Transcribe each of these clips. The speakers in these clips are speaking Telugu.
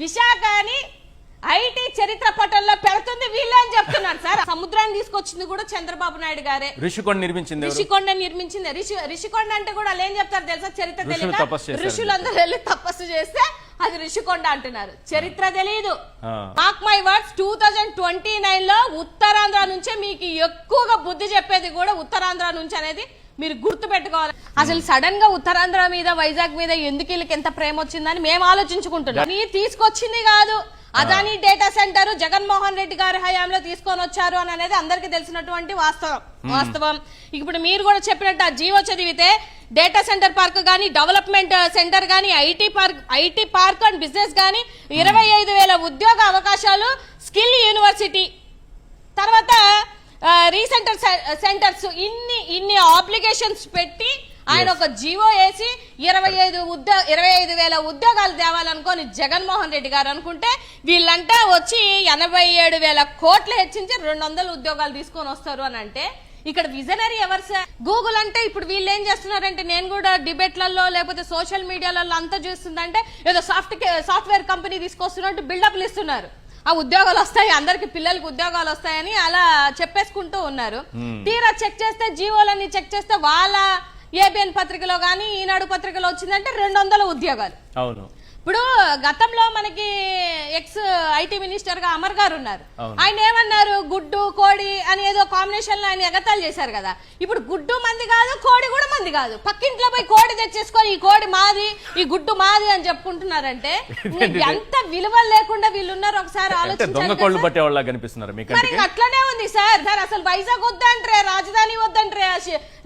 విశాఖని ఐటీ చరిత్ర పటంలో పెడుతుంది వీళ్ళే అని చెప్తున్నారు సార్. సముద్రాన్ని తీసుకొచ్చింది కూడా చంద్రబాబు నాయుడు గారే. ఋషికొండ నిర్మించింది రిషికొండ నిర్మించింది. రిషి రిషికొండ అంటే కూడా వాళ్ళు ఏం చెప్తారు తెలుసా? చరిత్ర చేశారు. ఋషులందరూ వెళ్ళి తపస్సు చేస్తే అది రిషికొండ అంటున్నారు. చరిత్ర తెలియదు. Mark my words two thousand twenty నైన్లో ఉత్తరాంధ్ర నుంచే మీకు ఎక్కువగా బుద్ధి చెప్పేది కూడా ఉత్తరాంధ్ర నుంచి అనేది మీరు గుర్తు పెట్టుకోవాలి అసలు సడన్గా ఉత్తరాంధ్ర మీద వైజాగ్ మీద ఎందుకు వీళ్ళకి ఎంత ప్రేమ వచ్చిందని మేము ఆలోచించుకుంటున్నాం. నీ తీసుకొచ్చింది కాదు. అదాని డేటా సెంటర్ జగన్మోహన్ రెడ్డి గారి హయాంలో తీసుకొని వచ్చారు అని అనేది అందరికీ తెలిసినటువంటి వాస్తవం. వాస్తవం. ఇప్పుడు మీరు కూడా చెప్పినట్టు ఆ జీవో చదివితే డేటా సెంటర్ పార్క్ కానీ డెవలప్మెంట్ సెంటర్ కానీ IT park IT park and business కానీ ఇరవై ఐదు వేల ఉద్యోగ అవకాశాలు స్కిల్ యూనివర్సిటీ. తర్వాత రీసెంటర్ సెంటర్స్ ఇన్ని ఇన్ని అప్లికేషన్స్ పెట్టి ఆయన ఒక జీవో వేసి ఇరవై ఐదు ఉద్యోగ ఇరవై ఐదు వేల ఉద్యోగాలు తేవాలనుకొని జగన్మోహన్ రెడ్డి గారు అనుకుంటే వీళ్ళంతా వచ్చి ఎనభై ఏడు వేల కోట్లు హెచ్చించి రెండు వందల ఉద్యోగాలు తీసుకొని వస్తారు అని అంటే ఇక్కడ విజనరీ ఎవరు సార్? గూగుల్ అంటే ఇప్పుడు వీళ్ళు ఏం చేస్తున్నారంటే నేను కూడా డిబేట్లలో లేకపోతే సోషల్ మీడియాలలో అంతా చూస్తుందంటే ఏదో సాఫ్ట్ సాఫ్ట్వేర్ కంపెనీ తీసుకొస్తున్నట్టు బిల్డప్లు ఇస్తున్నారు. ఆ ఉద్యోగాలు వస్తాయి అందరికి పిల్లలకి ఉద్యోగాలు వస్తాయని అలా చెప్పేసుకుంటూ ఉన్నారు. తీరా చెక్ చేస్తే జీవోలన్నీ చెక్ చేస్తే వాళ్ళ ఏబిఎన్ పత్రికలో కానీ ఈనాడు పత్రికలో వచ్చిందంటే రెండు వందల ఉద్యోగాలు. అవును. ఇప్పుడు గతంలో మనకి ఎక్స్ ఐటీ మినిస్టర్గా అమర్ గారు ఉన్నారు. ఆయన ఏమన్నారు? గుడ్డు కోడి అని ఏదో కాంబినేషన్లో ఆయన ఎగతాలు చేశారు కదా. ఇప్పుడు గుడ్డు మంది కాదు కోడి కూడా మంది కాదు. పక్కింట్లో పోయి కోడి తెచ్చేసుకొని ఈ కోడి మాది ఈ గుడ్డు మాది అని చెప్పుకుంటున్నారంటే ఎంత విలువ లేకుండా వీళ్ళు ఉన్నారు ఒకసారి ఇంక అట్లనే ఉంది సార్. సార్ అసలు వైజాగ్ వద్దంట్రే. రాజధాని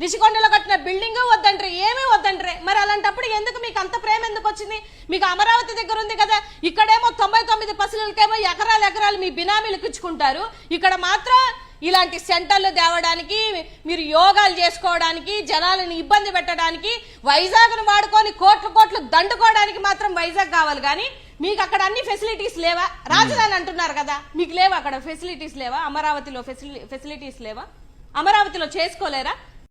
రిషికొండలో కట్టిన బిల్డింగ్ వద్దంట్రే ఏమీ వద్దంట్రే. మరి అలాంటప్పుడు ఎందుకు మీకు అంత ప్రేమ ఎందుకు వచ్చింది? మీకు అమరావతి దగ్గర ఉంది కదా ఇక్కడేమో తొంభై తొమ్మిది పసులకేమో ఎకరాలు ఎకరాలు మీ బినామీలకు ఇచ్చుకుంటారు ఇక్కడ మాత్రం ఇలాంటి సెంటర్లు తేవడానికి మీరు యోగాలు చేసుకోవడానికి జనాలను ఇబ్బంది పెట్టడానికి వైజాగ్ను వాడుకొని కోట్లు కోట్లు దండుకోవడానికి మాత్రం వైజాగ్ కావాలి. కానీ మీకు అక్కడ అన్ని ఫెసిలిటీస్ లేవా? రాజధాని అంటున్నారు కదా మీకు లేవా అక్కడ? ఫెసిలిటీస్ లేవా? అమరావతిలో ఫెసిలిటీస్ లేవా? అమరావతిలో చేసుకోలేరా?